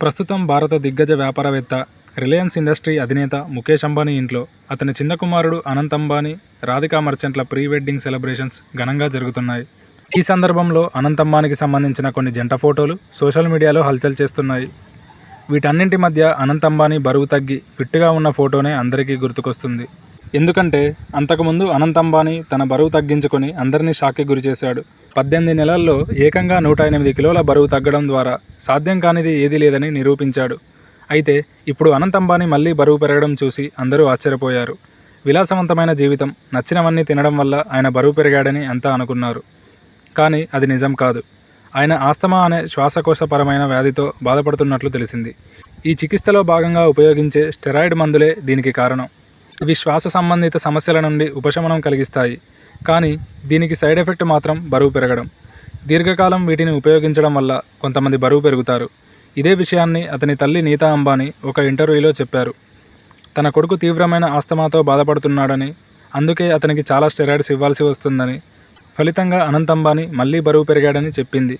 ప్రస్తుతం భారత దిగ్గజ వ్యాపారవేత్త రిలయన్స్ ఇండస్ట్రీ అధినేత ముఖేష్ అంబానీ ఇంట్లో అతని చిన్న కుమారుడు అనంత్ అంబానీ రాధికా మర్చెంట్ల ప్రీ వెడ్డింగ్ సెలబ్రేషన్స్ ఘనంగా జరుగుతున్నాయి. ఈ సందర్భంలో అనంత్ అంబానీకి సంబంధించిన కొన్ని జంట ఫోటోలు సోషల్ మీడియాలో హల్చల్ చేస్తున్నాయి. వీటన్నింటి మధ్య అనంత్ అంబానీ బరువు తగ్గి ఫిట్గా ఉన్న ఫోటోనే అందరికీ గుర్తుకొస్తుంది. ఎందుకంటే అంతకుముందు అనంత్ అంబానీ తన బరువు తగ్గించుకొని అందరినీ షాక్కి గురిచేశాడు. పద్దెనిమిది నెలల్లో ఏకంగా నూట ఎనిమిది కిలోల బరువు తగ్గడం ద్వారా సాధ్యం కానిది ఏదీ లేదని నిరూపించాడు. అయితే ఇప్పుడు అనంత్ అంబానీ మళ్ళీ బరువు పెరగడం చూసి అందరూ ఆశ్చర్యపోయారు. విలాసవంతమైన జీవితం నచ్చినవన్నీ తినడం వల్ల ఆయన బరువు పెరిగాడని అంతా అనుకున్నారు. కానీ అది నిజం కాదు. ఆయన ఆస్తమా అనే శ్వాసకోశపరమైన వ్యాధితో బాధపడుతున్నట్లు తెలిసింది. ఈ చికిత్సలో భాగంగా ఉపయోగించే స్టెరాయిడ్ మందులే దీనికి కారణం. ఇవి శ్వాస సంబంధిత సమస్యల నుండి ఉపశమనం కలిగిస్తాయి. కానీ దీనికి సైడ్ ఎఫెక్ట్ మాత్రం బరువు పెరగడం. దీర్ఘకాలం వీటిని ఉపయోగించడం వల్ల కొంతమంది బరువు పెరుగుతారు. ఇదే విషయాన్ని అతని తల్లి నీతా అంబానీ ఒక ఇంటర్వ్యూలో చెప్పారు. తన కొడుకు తీవ్రమైన ఆస్తమాతో బాధపడుతున్నాడని అందుకే అతనికి చాలా స్టెరాయిడ్స్ ఇవ్వాల్సి వస్తుందని ఫలితంగా అనంత్ అంబానీ మళ్ళీ బరువు పెరిగాడని చెప్పింది.